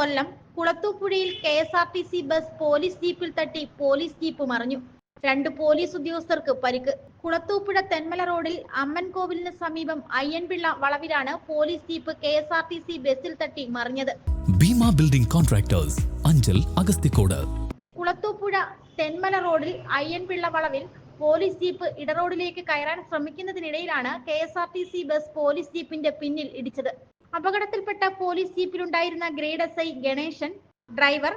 കൊല്ലം കുളത്തൂപ്പുഴയിൽ K S R T C bus police ജീപ്പിൽ തട്ടി police jeep മറിഞ്ഞു. രണ്ട് പോലീസ് ഉദ്യോഗസ്ഥർക്ക് പരിക്ക്. കുളത്തൂപ്പുഴ തെന്മല റോഡിൽ അമ്മൻകോവിലിന് സമീപം Ayyanpilla വളവിലാണ് police jeep K S R T C ബസ്സിൽ തട്ടി മറിഞ്ഞത്. Bhima building contractors Anchal Agasthikode. Kulathupuzha Thenmala റോഡിൽ അയ്യൻപിള്ള വളവിൽ പോലീസ് ജീപ്പ് ഇടറോഡിലേക്ക് കയറാൻ ശ്രമിക്കുന്നതിനിടയിലാണ് K S R T C bus police ജീപ്പിന്റെ പിന്നിൽ ഇടിച്ചത്. അപകടത്തിൽപ്പെട്ട police ജീപ്പിലുണ്ടായിരുന്ന grade S I Ganesan driver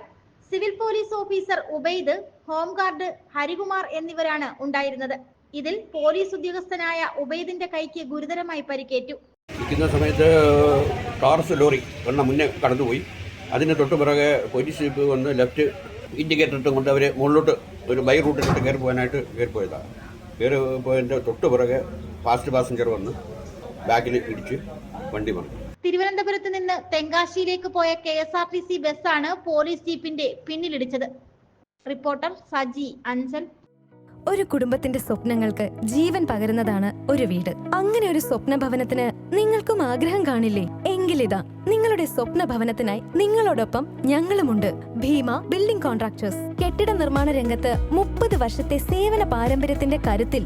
civil police officer Ubaid home guard Harikumar എന്നിവരാണ് ഉണ്ടായിരുന്നത്. ഇതിൽ പോലീസ് ഉദ്യോഗസ്ഥനായ ഉബൈദിന്റെ കൈക്ക് ഗുരുതരമായി പരിക്കേറ്റു. ഇരിക്കുന്ന സമയത്ത് ടാർസ് ലോറി എണ്ണ മുന്നേ കടന്നുപോയി. അതിന് തൊട്ട് പിറകെ പോലീസ് ജീപ്പ് വന്ന് ലെഫ്റ്റ് ഇൻഡിക്കേറ്റർ ഇട്ട് കൊണ്ട് അവർ മുകളിലോട്ട് ഒരു ബൈ റൂട്ടിലോട്ട് കയറി പോകാനായിട്ട് കയറി പോയതാണ് കയറി പോയതിന്റെ തൊട്ട് പിറകെ ഫാസ്റ്റ് പാസഞ്ചർ വന്ന് ബാക്കിൽ ഇടിച്ച് വണ്ടി മറിഞ്ഞു. തിരുവനന്തപുരത്ത് നിന്ന് തെങ്കാശിയിലേക്ക് പോയ K S R T C ബസ്സാണ് പോലീസ് ജീപ്പിന്റെ പിന്നിലിടിച്ചത്. റിപ്പോർട്ടർ സജി അഞ്ചൽ. ഒരു കുടുംബത്തിന്റെ സ്വപ്നങ്ങൾക്ക് ജീവൻ പകരുന്നതാണ് ഒരു വീട്. അങ്ങനെ ഒരു സ്വപ്ന ഭവനത്തിന് നിങ്ങൾക്കും ആഗ്രഹം കാണില്ലേ? എങ്കിലിതാ നിങ്ങളുടെ സ്വപ്ന ഭവനത്തിനായി നിങ്ങളോടൊപ്പം ഞങ്ങളുമുണ്ട്. Bhima building contractors. കെട്ടിട നിർമ്മാണ രംഗത്ത് മുപ്പത് വർഷത്തെ സേവന പാരമ്പര്യത്തിന്റെ കരുത്തിൽ